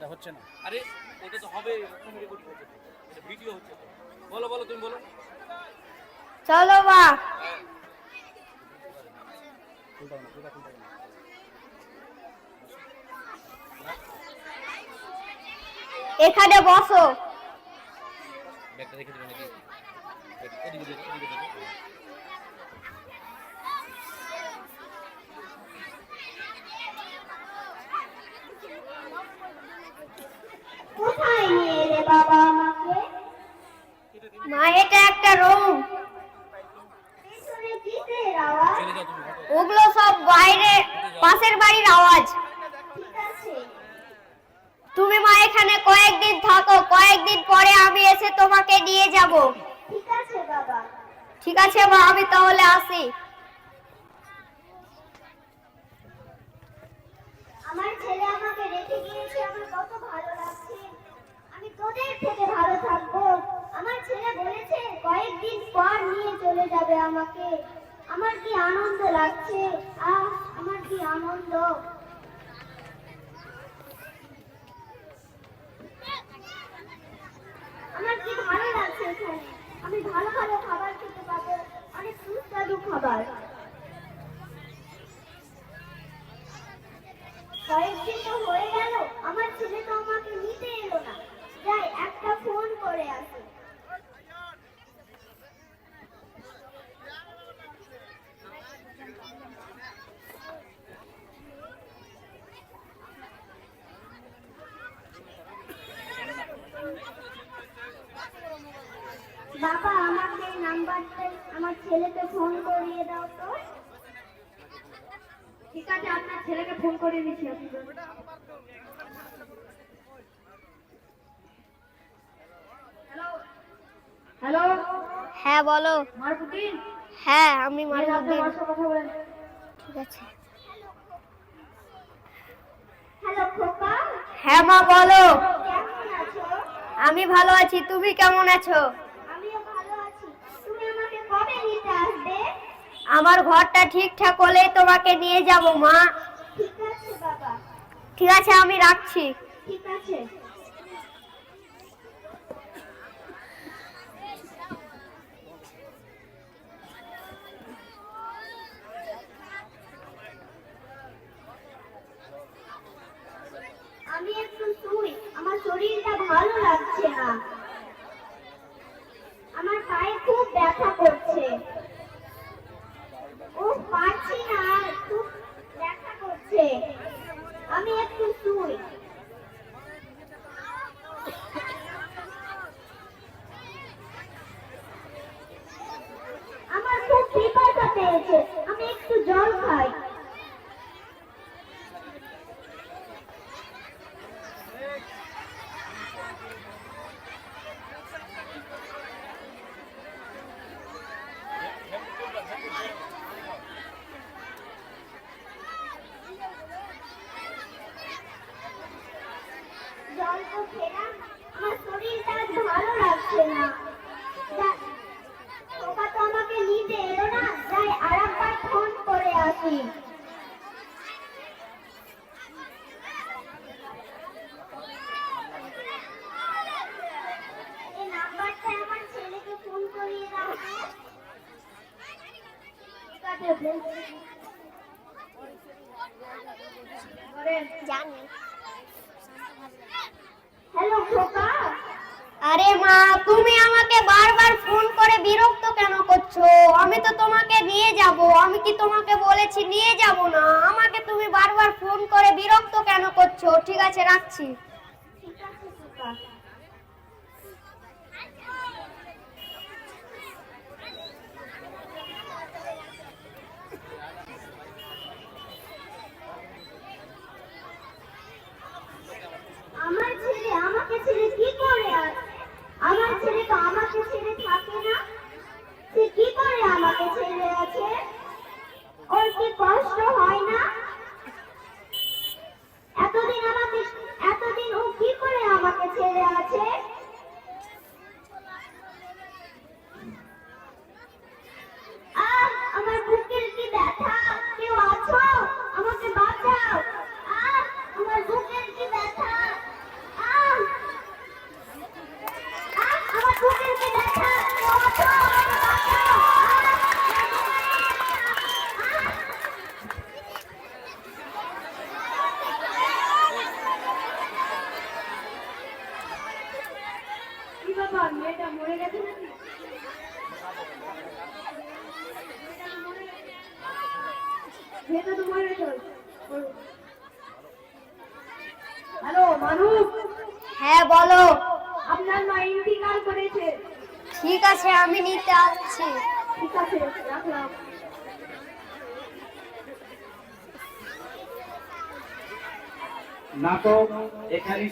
এটা হচ্ছে না। আরে ওটা তো হবে রেকর্ডিং হচ্ছে। এটা ভিডিও হচ্ছে। বলো বলো তুমি বলো। চলো মা। এখানে বসো। ব্যাগটা রেখে দেবে নাকি? এদিকে দেবে কোথায় নিয়ে এলে বাবা আমাকে? মা এটা একটা রুম। ওগুলো সব বাইরে পাশের বাড়ির আওয়াজ। তুমি মা এখানে কয়েকদিন থাকো কয়েকদিন পরে আমি এসে তোমাকে নিয়ে যাব। ঠিক আছে বাবা। ঠিক আছে মা আমি তাহলে আসি। আমার ছেলে আমাকে রেখে গিয়েছে আমার কত ভালো লাগছে আমি তোদের থেকে ভালো থাকব আমার ছেলে বলেছে কয়েকদিন পর চলে যাবে আমাকে। আমার কি আনন্দ লাগছে? আহ, আমার কি আনন্দ? আমার কি ভালো লাগছে এখানে? আমি ভালো ভালো খাবার খেতে পাবো। অনেক সুস্বাদু খাবার। কয়েকদিন তো হয়ে গেল। আমার ছেলে তো আমাকে নিতে এলো না। যাই, একটা ফোন করে আসি। বাবা আমাকে নাম্বারটা আমার ছেলেকে ফোন করিয়ে দাও তো। ঠিক আছে আপনার ছেলেকে ফোন করে দিচ্ছি হ্যালো হ্যাঁ বলো। হ্যাঁ আমি কথা ঠিক আছে। হ্যালো খোকা? হ্যাঁ মা বলো। কেমন আছো? আমি ভালো আছি তুমি কেমন আছো আমিও ভালো আছি তুমি আমাকে কবে নিতে আসবে? আমার ঘরটা ঠিকঠাক হলে তোমাকে নিয়ে যাব মা। ঠিক আছে বাবা। ঠিক আছে আমি রাখছি। ঠিক আছে। আমি একটু শুই। আমার শরীরটা ভালো লাগছে না। আমার পায়ে খুব ব্যথা করছে ও পারছি না আর খুব ব্যথা করছে আমি একটু শুই আমার খুব পিপাসা পেয়েছে আমি একটু জল খাই জল তো খেলাম আমার শরীরটা আজ ভালো লাগছে না যা- খোকা তো আমাকে নিতে এলো না যাই আর একবার ফোন করে আসি এই নাম্বারটা আমার ছেলেকে ফোন করিয়ে দাও তো। ঠিক আছে ফোন জানি হ্যালো খোকা আরে মা, তুমি আমাকে বারবার ফোন করে বিরক্ত কেন করছ? আমি তো তোমাকে নিয়ে যাব। আমি কি তোমাকে বলেছি নিয়ে যাব না? আমাকে তুমি বারবার ফোন করে বিরক্ত কেন করছ? ঠিক আছে, রাখছি। হ্যাঁ বলো আপনার মা ইন্তিকাল করেছে ঠিক আছে আমি নিতে আসছি। রাখলাম নাটক এখানেই